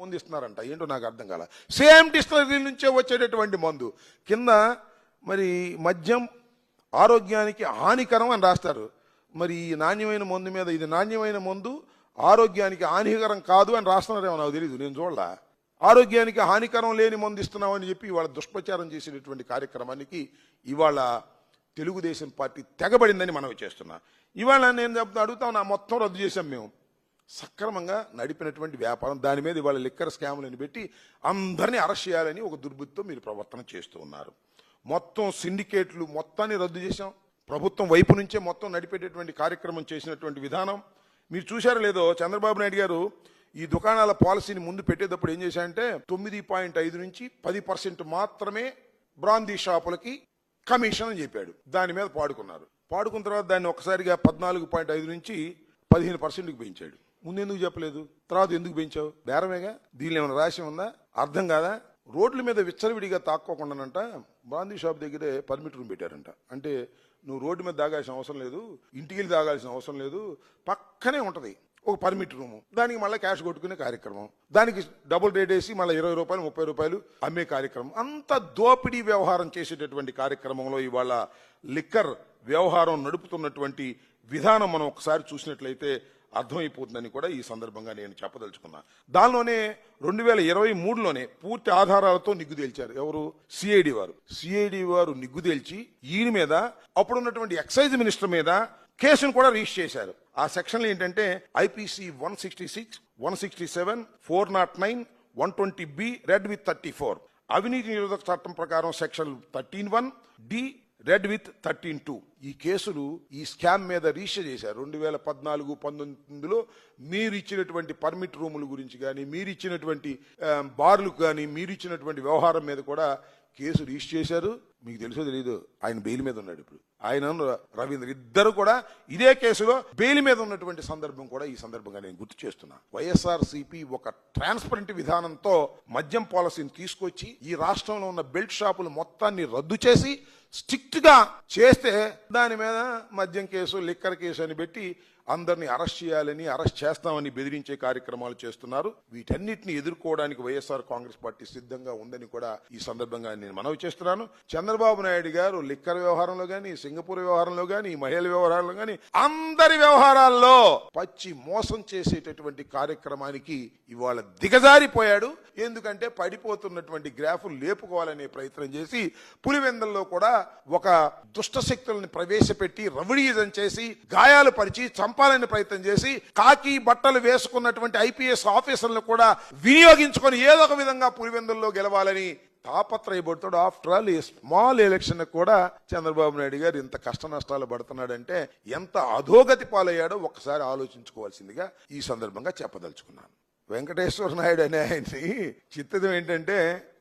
మందు ఇస్తున్నారంట ఏంటో నాకు అర్థం కాల. సేమ్ డిస్టలరీ నుంచే వచ్చేటటువంటి మందు. కింద మరి మద్యం ఆరోగ్యానికి హానికరం అని రాస్తారు. మరి ఈ నాణ్యమైన మందు మీద ఇది నాణ్యమైన మందు ఆరోగ్యానికి హానికరం కాదు అని రాస్తున్నారేమో నాకు తెలియదు నేను చూడలా. ఆరోగ్యానికి హానికరం లేని మందు ఇస్తున్నామని చెప్పి ఇవాళ దుష్ప్రచారం చేసేటటువంటి కార్యక్రమానికి ఇవాళ తెలుగుదేశం పార్టీ తెగబడిందని మనం చేస్తున్నా. ఇవాళ నేను చెప్తా అడుగుతా నా మొత్తం రద్దు చేశాం మేము. సక్రమంగా నడిపినటువంటి వ్యాపారం దాని మీద ఇవాళ లిక్కర్ స్కాములను పెట్టి అందరినీ అరెస్ట్ చేయాలని ఒక దుర్బుద్ధితో మీరు ప్రవర్తన చేస్తూ ఉన్నారు. మొత్తం సిండికేట్లు మొత్తాన్ని రద్దు చేశాం. ప్రభుత్వం వైపు నుంచే మొత్తం నడిపేటటువంటి కార్యక్రమం చేసినటువంటి విధానం. మీరు చూశారో లేదో చంద్రబాబు నాయుడు గారు ఈ దుకాణాల పాలసీని ముందు పెట్టేటప్పుడు ఏం చేశారంటే తొమ్మిది పాయింట్ ఐదు నుంచి పది పర్సెంట్ మాత్రమే బ్రాందీ షాపులకి కమిషన్ అని చెప్పాడు. దాని మీద పాడుకున్నారు. పాడుకున్న తర్వాత దాన్ని ఒకసారిగా పద్నాలుగు పాయింట్ ఐదు నుంచి పదిహేను పర్సెంట్కి పెంచాడు. ముందు ఎందుకు చెప్పలేదు? తర్వాత ఎందుకు పెంచావు? బేరమేగా? దీనిలో ఏమైనా రాసి ఉందా? అర్థం కాదా? రోడ్ల మీద విచ్చలవిడిగా తాక్కోకుండానంట బ్రాందీ షాప్ దగ్గరే పర్మిట్ రూమ్ పెట్టారంట. అంటే నువ్వు రోడ్డు మీద తాగాల్సిన అవసరం లేదు ఇంటికి వెళ్ళి తాగాల్సిన అవసరం లేదు పక్కనే ఉంటుంది. ఒక పర్మిట్ రూము దానికి మళ్ళీ క్యాష్ కొట్టుకునే కార్యక్రమం. దానికి డబుల్ రేట్ వేసి మళ్ళీ ఇరవై రూపాయలు ముప్పై రూపాయలు అమ్మే కార్యక్రమం. అంత దోపిడీ వ్యవహారం చేసేటటువంటి కార్యక్రమంలో ఇవాళ లిక్కర్ వ్యవహారం నడుపుతున్నటువంటి విధానం మనం ఒకసారి చూసినట్లయితే అర్థమైపోతుందని కూడా ఈ సందర్భంగా నేను చెప్పదలుచుకున్నా. దానిలోనే రెండు వేల ఇరవై మూడులోనే పూర్తి ఆధారాలతో నిగ్గు తేల్చారు. ఎవరు? సిఐడి వారు. సిఐడి వారు నిగ్గు తేల్చి ఈయన మీద అప్పుడున్నటువంటి ఎక్సైజ్ మినిస్టర్ మీద కేసును కూడా రిజిస్టర్ చేశారు. ఆ సెక్షన్లు ఏంటంటే IPC one sixty six one sixty seven four nought nine one twenty B read with thirty four. అవినీతి నిరోధక చట్టం ప్రకారం section thirteen one D read with thirteen two. ఈ కేసులు ఈ స్కామ్ మీద రిజిస్టర్ చేశారు. రెండు వేల పద్నాలుగు పంతొమ్మిదిలో మీరు ఇచ్చినటువంటి పర్మిట్ రూముల గురించి కానీ మీరు ఇచ్చినటువంటి బార్లు కానీ మీరు ఇచ్చినటువంటి వ్యవహారం మీద కూడా కేసు రిజిస్టర్ చేశారు. మీకు తెలుసో తెలియదు ఆయన బెయిల్ మీద ఉన్నాడు ఇప్పుడు. ఆయన రవీంద్ర ఇద్దరు కూడా ఇదే కేసులో బెయిల్ మీద ఉన్నటువంటి సందర్భం కూడా ఈ సందర్భంగా నేను గుర్తు చేస్తున్నా. వైఎస్ఆర్ సిపి ఒక ట్రాన్స్పరెంట్ విధానంతో మద్యం పాలసీని తీసుకొచ్చి ఈ రాష్ట్రంలో ఉన్న బెల్ట్ షాపులు మొత్తాన్ని రద్దు చేసి స్ట్రిక్ట్గా చేస్తే దాని మీద మద్యం కేసు లిక్కర్ కేసు అని పెట్టి అందరిని అరెస్ట్ చేయాలని అరెస్ట్ చేస్తామని బెదిరించే కార్యక్రమాలు చేస్తున్నారు. వీటన్నిటిని ఎదుర్కోవడానికి వైఎస్ఆర్ కాంగ్రెస్ పార్టీ సిద్ధంగా ఉందని కూడా ఈ సందర్భంగా నేను మనవి చేస్తున్నాను. చంద్రబాబు నాయుడు గారు లిక్కర్ వ్యవహారంలో గాని సింగపూర్ వ్యవహారంలో గాని మహిళల వ్యవహారంలో గాని అందరి వ్యవహారాల్లో పచ్చి మోసం చేసేటటువంటి కార్యక్రమానికి ఇవాళ దిగజారిపోయాడు. ఎందుకంటే పడిపోతున్నటువంటి గ్రాఫులు లేపుకోవాలనే ప్రయత్నం చేసి పులివెందల్లో కూడా ఒక దుష్ట శక్తులను ప్రవేశపెట్టి రవిడీజం చేసి గాయాలు పరిచి చంపాలని ప్రయత్నం చేసి కాకి బట్టలు వేసుకున్నటువంటి ఐపీఎస్ ఆఫీసర్లు కూడా వినియోగించుకొని ఏదో ఒక విధంగా పులివెందుల్లో గెలవాలని తాపత్రయపడుతాడు ఆఫ్టర్ ఆల్ ఈ స్మాల్ ఎలక్షన్ కూడా చంద్రబాబు నాయుడు గారు ఇంత కష్ట నష్టాలు పడుతున్నాడంటే ఎంత అధోగతి పాలయ్యాడో ఒక్కసారి ఆలోచించుకోవాల్సిందిగా ఈ సందర్భంగా చెప్పదలుచుకున్నాను. వెంకటేశ్వర నాయుడు అనే ఆయన్ని చిత్తం ఏంటంటే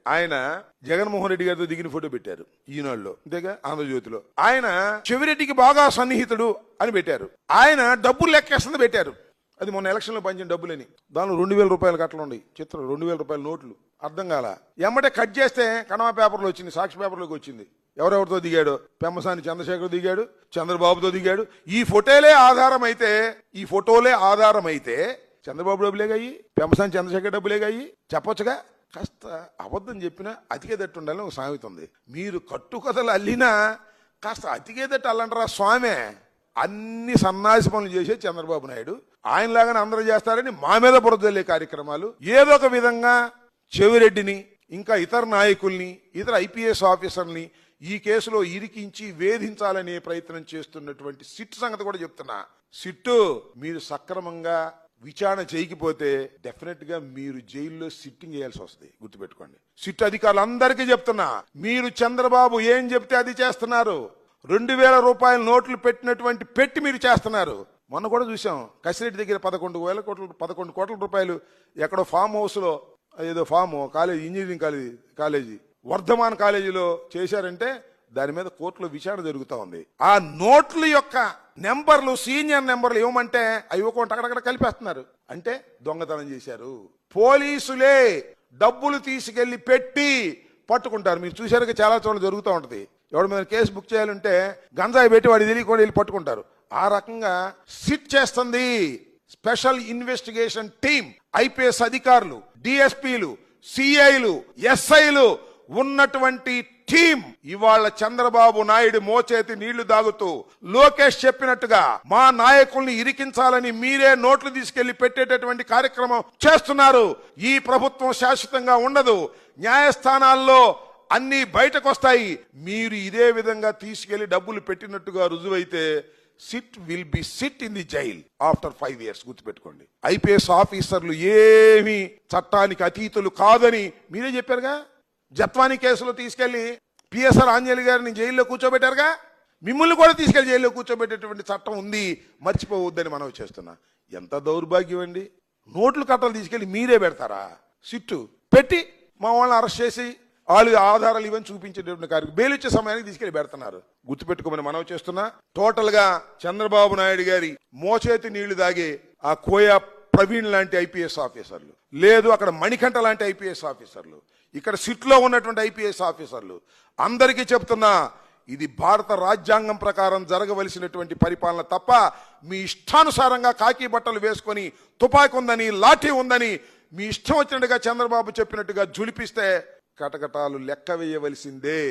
ఆయన జగన్మోహన్ రెడ్డి గారితో దిగిన ఫోటో పెట్టారు ఈనాడులో. అంతేగా? ఆంధ్రజ్యోతిలో. ఆయన చెవిరెడ్డికి బాగా సన్నిహితుడు అని పెట్టారు. ఆయన డబ్బులు లెక్కేస్తుంది పెట్టారు. అది మొన్న ఎలక్షన్లో పంచిన డబ్బులని. దానిలో రెండు వేల రూపాయలు కట్టలు ఉన్నాయి. చిత్రం రెండు వేల రూపాయల నోట్లు. అర్థం కాల. ఎమ్మటే కట్ చేస్తే కనమా పేపర్లో వచ్చింది సాక్షి పేపర్లోకి వచ్చింది. ఎవరెవరితో దిగాడు? పెమ్మసాని చంద్రశేఖర్ దిగాడు చంద్రబాబుతో దిగాడు. ఈ ఫోటోలే ఆధారం అయితే ఈ ఫోటోలే ఆధారం అయితే చంద్రబాబు డబ్బులేగాయి పెమ్మసాని చంద్రశేఖర్ డబ్బులేగాయి చెప్పొచ్చుగా? కాస్త అబద్ధం చెప్పినా అతికేదట్టు ఉండాలని ఒక సామెత ఉంది. మీరు కట్టుకథలు అల్లినా కాస్త అతికేదట్టు అల్లంటారా స్వామే? అన్ని సన్నాసి పనులు చేసే చంద్రబాబు నాయుడు. ఆయనలాగానే అందరూ చేస్తారని మా మీద బురదల్లే కార్యక్రమాలు. ఏదో ఒక విధంగా చెవిరెడ్డిని ఇంకా ఇతర నాయకుల్ని ఇతర ఐపీఎస్ ఆఫీసర్ని ఈ కేసులో ఇరికించి వేధించాలనే ప్రయత్నం చేస్తున్నటువంటి సిట్ సంగతి కూడా చెప్తున్నా. సిట్టు మీరు సక్రమంగా విచారణ చేయకపోతే డెఫినెట్గా మీరు జైల్లో సిట్టింగ్ చేయాల్సి వస్తుంది. గుర్తుపెట్టుకోండి. సిట్ అధికారులందరికీ చెప్తున్నా మీరు చంద్రబాబు ఏం చెప్తే అది చేస్తున్నారు. రెండు వేల రూపాయల నోట్లు పెట్టినటువంటి పెట్టి మీరు చేస్తున్నారు. మొన్న కూడా చూసాం కసిరెడ్డి దగ్గర పదకొండు వేల కోట్ల పదకొండు కోట్ల రూపాయలు ఎక్కడో ఫామ్ హౌస్లో ఏదో farm college engineering college college Vardhaman కాలేజీలో చేశారంటే దాని మీద కోర్టులో విచారణ జరుగుతూ ఉంది. ఆ నోట్ల యొక్క నెంబర్లు సీనియర్ నెంబర్లు ఇవ్వమంటే అవి ఇవ్వకుండా అక్కడక్కడ కలిపేస్తున్నారు. అంటే దొంగతనం చేశారు. పోలీసులే డబ్బులు తీసుకెళ్ళి పెట్టి పట్టుకుంటారు. మీరు చూశారుగా చాలా చోట్ల జరుగుతూ ఉంటుంది. ఎవరి మీద కేసు బుక్ చేయాలంటే గంజాయి పెట్టి వాడి తెలియకుండా వెళ్ళి పట్టుకుంటారు. ఆ రకంగా సిట్ చేస్తుంది స్పెషల్ ఇన్వెస్టిగేషన్ టీం ఐపీఎస్ అధికారులు డిఎస్పీలు సిఐలు ఎస్ఐలు ఉన్నటువంటి టీం ఇవాళ చంద్రబాబు నాయుడు మోచేతి నీళ్ళు దాగుతూ లోకేష్ చెప్పినట్టుగా మా నాయకుల్ని ఇరికించాలని మీరే నోట్లు తీసుకెళ్ళి పెట్టేటటువంటి కార్యక్రమం చేస్తున్నారు. ఈ ప్రభుత్వం శాశ్వతంగా ఉండదు. న్యాయస్థానాల్లో అన్ని బయటకు వస్తాయి మీరు ఇదే విధంగా తీసుకెళ్ళి డబ్బులు పెట్టినట్టుగా రుజువైతే sit will be sit in the jail after five years గుర్తుపెట్టుకోండి. ఐపీఎస్ ఆఫీసర్లు ఏమి చట్టానికి అతీతులు కాదని మీరే చెప్పారుగా? జత్వాని కేసులో తీసుకెళ్ళి పిఎస్ఆర్ ఆంజలి గారిని జైల్లో కూర్చోబెట్టారుగా? మిమ్మల్ని కూడా తీసుకెళ్ళి జైల్లో కూర్చోబెట్టేటువంటి చట్టం ఉంది మర్చిపోవద్దని మనం చేస్తున్నా. ఎంత దౌర్భాగ్యం అండి. నోట్లు కట్టలు తీసుకెళ్ళి మీరే పెడతారా? సిట్టు పెట్టి మా వాళ్ళని అరెస్ట్ చేసి వాళ్ళు ఆధారాలు ఇవన్నీ చూపించేటటువంటి కార్యక్రమం. బెయిల్ ఇచ్చే సమయానికి తీసుకెళ్ళి పెడుతున్నారు. గుర్తుపెట్టుకోమని మనం చేస్తున్నా. టోటల్గా చంద్రబాబు నాయుడు గారి మోచేతి నీళ్ళు దాగే ఆ కోయా ప్రవీణ్ లాంటి ఐపీఎస్ ఆఫీసర్లు లేదు అక్కడ మణికంఠ లాంటి ఐపీఎస్ ఆఫీసర్లు ఇక్కడ సిట్లో ఉన్నటువంటి ఐపీఎస్ ఆఫీసర్లు అందరికీ చెప్తున్నా ఇది భారత రాజ్యాంగం ప్రకారం జరగవలసినటువంటి పరిపాలన తప్ప మీ ఇష్టానుసారంగా కాకి బట్టలు వేసుకొని తుపాకి ఉందని లాఠీ ఉందని మీ ఇష్టం వచ్చినట్టుగా చంద్రబాబు చెప్పినట్టుగా జులిపిస్తే కటకటాలు లెక్క వేయవలసిందే.